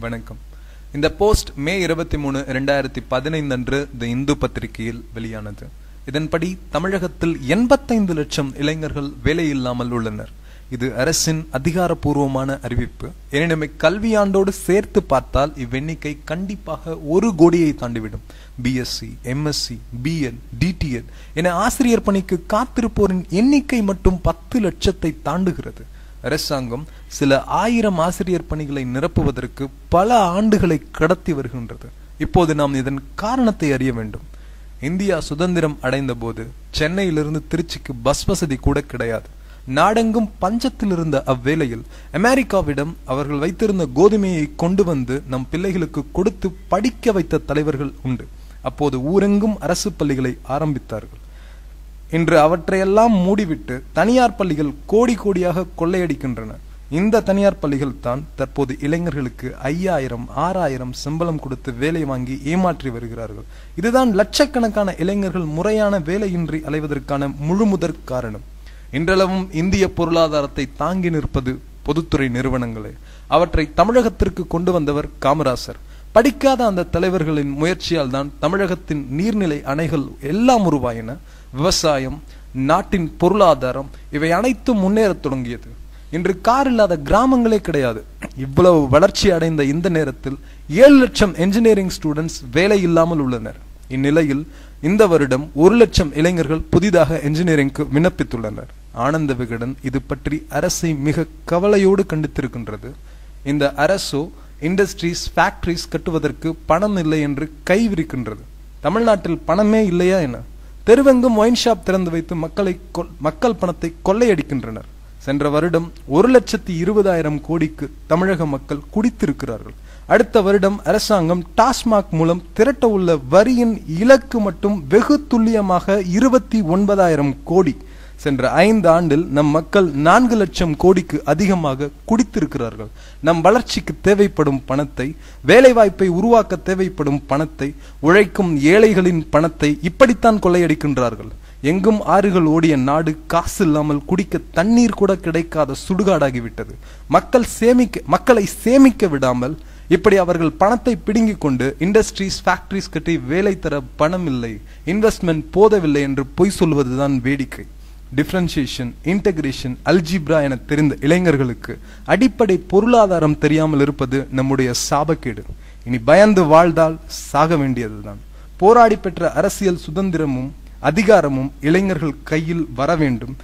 வணக்கம். இந்த போஸ்ட் மே இருபத்தி மூணு இரண்டாயிரத்தி பதினைந்து அன்று தி இந்து பத்திரிகையில் வெளியானது. இதன்படி தமிழகத்தில் எண்பத்தைந்து லட்சம் இளைஞர்கள் வேலையில்லாமல் உள்ளனர். இது அரசின் அதிகாரப்பூர்வமான அறிவிப்பு. எனினும் கல்வியாண்டோடு சேர்த்து பார்த்தால் இவ்வெண்ணிக்கை கண்டிப்பாக ஒரு கோடியை தாண்டிவிடும். பிஎஸ்சி எம்எஸ்சி பிஎட் டிடிஎட் என ஆசிரியர் பணிக்கு காத்திருப்போரின் எண்ணிக்கை மட்டும் பத்து லட்சத்தை தாண்டுகிறது. அரசாங்கம் சில ஆயிரம் ஆசிரியர் பணிகளை நிரப்புவதற்கு பல ஆண்டுகளை கடத்தி வருகின்றது. இப்போது நாம் இதன் காரணத்தை அறிய வேண்டும். இந்தியா சுதந்திரம் அடைந்த போது சென்னையிலிருந்து திருச்சிக்கு பஸ் வசதி கூட கிடையாது. நாடெங்கும் பஞ்சத்தில் இருந்த அவ்வேளையில் அமெரிக்காவிடம் அவர்கள் வைத்திருந்த கோதுமையை கொண்டு வந்து நம் பிள்ளைகளுக்கு கொடுத்து படிக்க வைத்த தலைவர்கள் உண்டு. அப்போது ஊரெங்கும் அரசு பள்ளிகளை ஆரம்பித்தார்கள். இன்று அவற்றையெல்லாம் மூடிவிட்டு தனியார் பள்ளிகள் கோடி கோடியாக கொள்ளையடிக்கின்றன. இந்த தனியார் பள்ளிகள் தான் தற்போது இளைஞர்களுக்கு ஐயாயிரம் ஆறாயிரம் சம்பளம் கொடுத்து வேலை வாங்கி ஏமாற்றி வருகிறார்கள். இதுதான் லட்சக்கணக்கான இளைஞர்கள் முறையான வேலையின்றி அலைவதற்கான முழுமுதற் காரணம். இன்றளவும் இந்திய பொருளாதாரத்தை தாங்கி நிற்பது பொதுத்துறை நிறுவனங்களே. அவற்றை தமிழகத்திற்கு கொண்டு வந்தவர் காமராசர். படிக்காத அந்த தலைவர்களின் முயற்சியால் தான் தமிழகத்தின் நீர்நிலை அணைகள் எல்லாம் உருவாயின. விவசாயம் நாட்டின் பொருளாதாரம் இவை அனைத்தும் முன்னேறத் தொடங்கியது. இன்று கார் இல்லாத கிராமங்களே கிடையாது. இவ்வளவு வளர்ச்சி அடைந்த இந்த நேரத்தில் ஏழு லட்சம் என்ஜினியரிங் ஸ்டூடெண்ட்ஸ் வேலை இல்லாமல் உள்ளனர். இந்நிலையில் இந்த வருடம் ஒரு லட்சம் இளைஞர்கள் புதிதாக என்ஜினியரிங்க்கு விண்ணப்பித்துள்ளனர். ஆனந்த விகடன் இது பற்றி அரசை மிக கவலையோடு கண்டித்திருக்கின்றது. இந்த அரசோ இண்டஸ்ட்ரீஸ் ஃபேக்ட்ரிஸ் கட்டுவதற்கு பணம் இல்லை என்று கைவிரிக்கின்றது. தமிழ்நாட்டில் பணமே இல்லையா என தெருவெங்கும் ஒயின் ஷாப் திறந்து வைத்து மக்களை மக்கள் பணத்தை கொள்ளையடிக்கின்றனர். சென்ற வருடம் ஒரு லட்சத்தி இருபதாயிரம் கோடிக்கு தமிழக மக்கள் குடித்திருக்கிறார்கள். அடுத்த வருடம் அரசாங்கம் டாஸ்மாக் மூலம் திரட்ட உள்ள வரியின் இலக்கு மட்டும் வெகு துல்லியமாக இருபத்தி ஒன்பதாயிரம் கோடி. சென்ற ஐந்து ஆண்டில் நம் மக்கள் நான்கு லட்சம் கோடிக்கு அதிகமாக குடித்திருக்கிறார்கள். நம் வளர்ச்சிக்கு தேவைப்படும் பணத்தை வேலைவாய்ப்பை உருவாக்க தேவைப்படும் பணத்தை உழைக்கும் ஏழைகளின் பணத்தை இப்படித்தான் கொள்ளையடிக்கின்றார்கள். எங்கும் ஆறுகள் ஓடிய நாடு காசு இல்லாமல் குடிக்க தண்ணீர் கூட கிடைக்காத சுடுகாடாகிவிட்டது. மக்கள் சேமிக்க மக்களை சேமிக்க விடாமல் இப்படி அவர்கள் பணத்தை பிடுங்கிக் கொண்டு இண்டஸ்ட்ரீஸ் ஃபேக்டரிஸ் கட்டி வேலை தர பணம் இல்லை இன்வெஸ்ட்மெண்ட் போதவில்லை என்று பொய் சொல்வதுதான் வேடிக்கை. டிஃபரன்சியேஷன் இன்டகிரேஷன் அல்ஜிப்ரா என தெரிந்த இளைஞர்களுக்கு அடிப்படை பொருளாதாரம் தெரியாமல் இருப்பது நம்முடைய சாபக்கேடு. இனி பயந்து வாழ்ந்தால் சாக வேண்டியதுதான். போராடி பெற்ற அரசியல் சுதந்திரமும் அதிகாரமும் இளைஞர்கள் கையில் வர வேண்டும்.